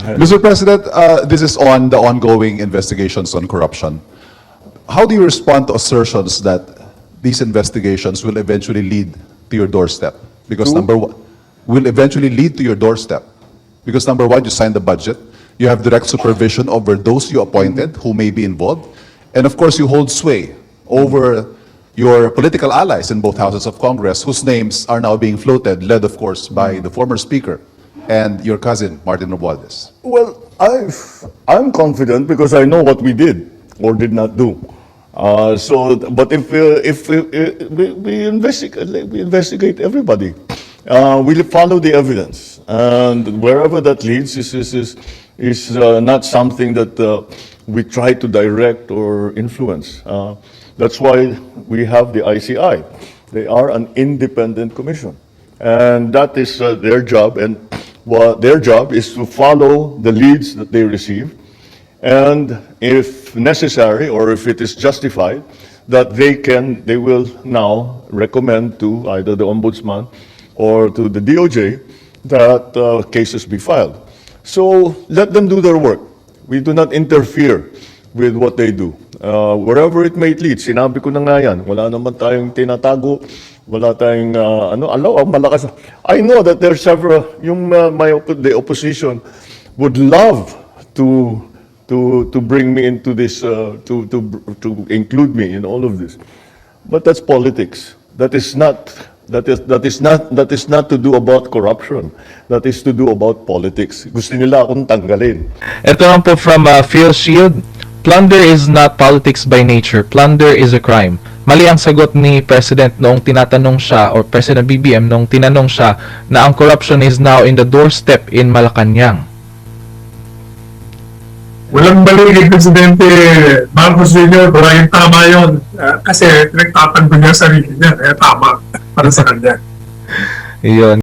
Mr. President, uh, this is on the ongoing investigations on corruption. How do you respond to assertions that these investigations will eventually lead to your doorstep? Because number one, will eventually lead to your doorstep. Because number one, you signed the budget, you have direct supervision over those you appointed who may be involved, and of course, you hold sway over your political allies in both houses of Congress whose names are now being floated, led of course by the former speaker and your cousin, Martin Romualdez. Well, I, I'm confident because I know what we did or did not do. Uh, so, but if, uh, if uh, uh, we, we investigate, we investigate everybody, uh, we follow the evidence, and wherever that leads is is is, is uh, not something that uh, we try to direct or influence. Uh, that's why we have the ICI. They are an independent commission, and that is uh, their job. And what their job is to follow the leads that they receive and if necessary, or if it is justified, that they can, they will now recommend to either the ombudsman or to the DOJ that uh, cases be filed. So let them do their work. We do not interfere with what they do. Uh, wherever it may lead, sinabi ko na nga yan, wala naman tayong tinatago, wala tayong, uh, ano, alo, ang malakas. I know that there are several, yung uh, my, oppo- the opposition would love to to to bring me into this uh, to to to include me in all of this. But that's politics. That is not that is that is not that is not to do about corruption. That is to do about politics. Gusto nila akong tanggalin. Ito lang po from uh, Phil Shield. Plunder is not politics by nature. Plunder is a crime. Mali ang sagot ni President noong tinatanong siya or President BBM noong tinanong siya na ang corruption is now in the doorstep in Malacanang. Walang mali kay Presidente Marcos Jr. Maraming tama yun. Ah, kasi nagtatanggol niya sarili niya. Kaya tama para sa kanya. Iyon.